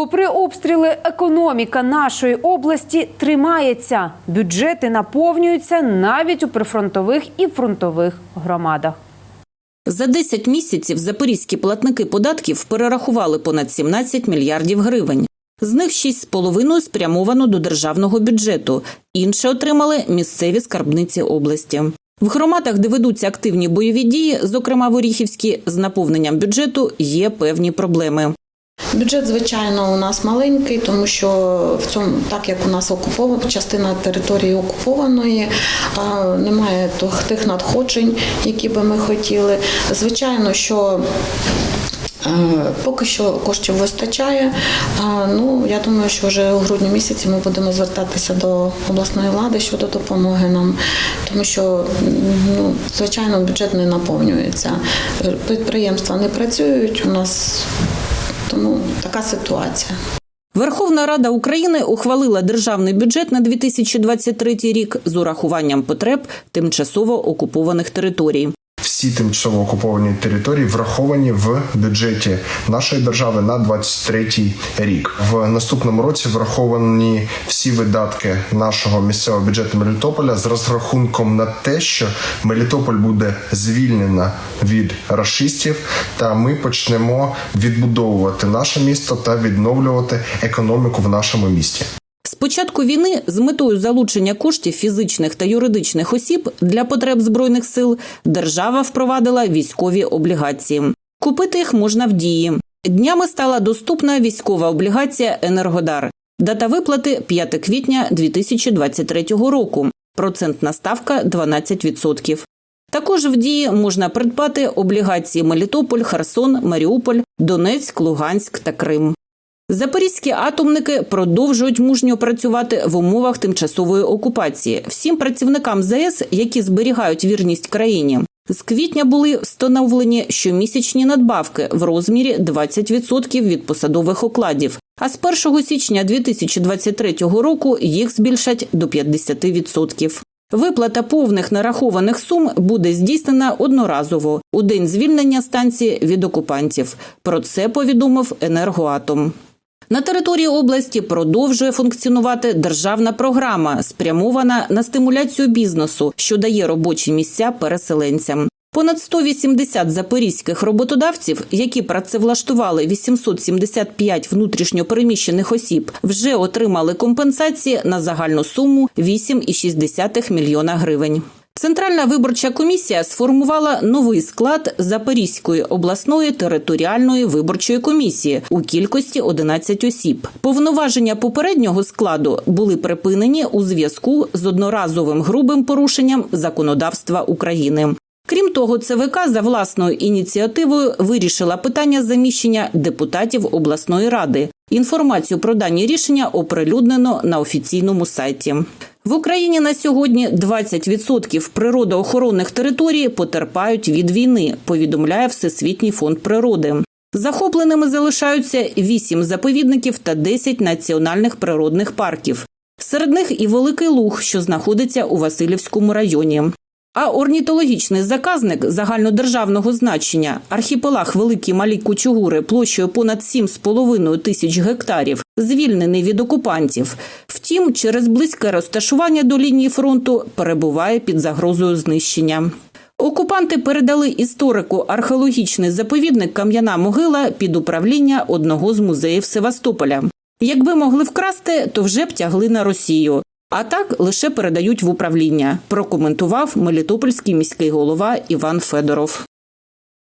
Попри обстріли, економіка нашої області тримається. Бюджети наповнюються навіть у прифронтових і фронтових громадах. За 10 місяців запорізькі платники податків перерахували понад 17 мільярдів гривень. З них 6,5 спрямовано до державного бюджету, інше отримали місцеві скарбниці області. В громадах, де ведуться активні бойові дії, зокрема в Оріхівській, з наповненням бюджету є певні проблеми. Бюджет, звичайно, у нас маленький, тому що в цьому, так як у нас окупована частина території окупованої, немає тих- надходжень, які би ми хотіли. Звичайно, що е, Поки що коштів вистачає. Ну я думаю, що вже у грудні місяці ми будемо звертатися до обласної влади щодо допомоги нам, тому що ну звичайно бюджет не наповнюється. Підприємства не працюють у нас, тому така ситуація. Верховна Рада України ухвалила державний бюджет на 2023 рік з урахуванням потреб тимчасово окупованих територій. Всі тимчасово окуповані території враховані в бюджеті нашої держави на 23 рік. В наступному році враховані всі видатки нашого місцевого бюджету Мелітополя з розрахунком на те, що Мелітополь буде звільнена від рашистів, та ми почнемо відбудовувати наше місто та відновлювати економіку в нашому місті. Початку війни з метою залучення коштів фізичних та юридичних осіб для потреб збройних сил держава впровадила військові облігації. Купити їх можна в дії. Днями стала доступна військова облігація Енергодар. Дата виплати 5 квітня 2023 року. Процентна ставка 12%. Також в дії можна придбати облігації Мелітополь, Херсон, Маріуполь, Донецьк, Луганськ та Крим. Запорізькі атомники продовжують мужньо працювати в умовах тимчасової окупації. Всім працівникам ЗАЕС, які зберігають вірність країні, з квітня були встановлені щомісячні надбавки в розмірі 20% від посадових окладів. А з 1 січня 2023 року їх збільшать до 50%. Виплата повних нарахованих сум буде здійснена одноразово у день звільнення станції від окупантів. Про це повідомив енергоатом. На території області продовжує функціонувати державна програма, спрямована на стимуляцію бізнесу, що дає робочі місця переселенцям. Понад 180 запорізьких роботодавців, які працевлаштували 875 внутрішньопереміщених осіб, вже отримали компенсації на загальну суму 8,6 мільйона гривень. Центральна виборча комісія сформувала новий склад Запорізької обласної територіальної виборчої комісії у кількості 11 осіб. Повноваження попереднього складу були припинені у зв'язку з одноразовим грубим порушенням законодавства України. Крім того, ЦВК за власною ініціативою вирішила питання заміщення депутатів обласної ради. Інформацію про дані рішення оприлюднено на офіційному сайті. В Україні на сьогодні 20% природоохоронних територій потерпають від війни. Повідомляє Всесвітній фонд природи. Захопленими залишаються 8 заповідників та 10 національних природних парків. Серед них і Великий Луг, що знаходиться у Васильівському районі. А орнітологічний заказник загальнодержавного значення архіпелаг Великі Малі Кучугури площею понад 7,5 тисяч гектарів звільнений від окупантів. Втім, через близьке розташування до лінії фронту перебуває під загрозою знищення. Окупанти передали історику археологічний заповідник Кам'яна могила під управління одного з музеїв Севастополя. Якби могли вкрасти, то вже б тягли на Росію. А так лише передають в управління. Прокоментував Мелітопольський міський голова Іван Федоров.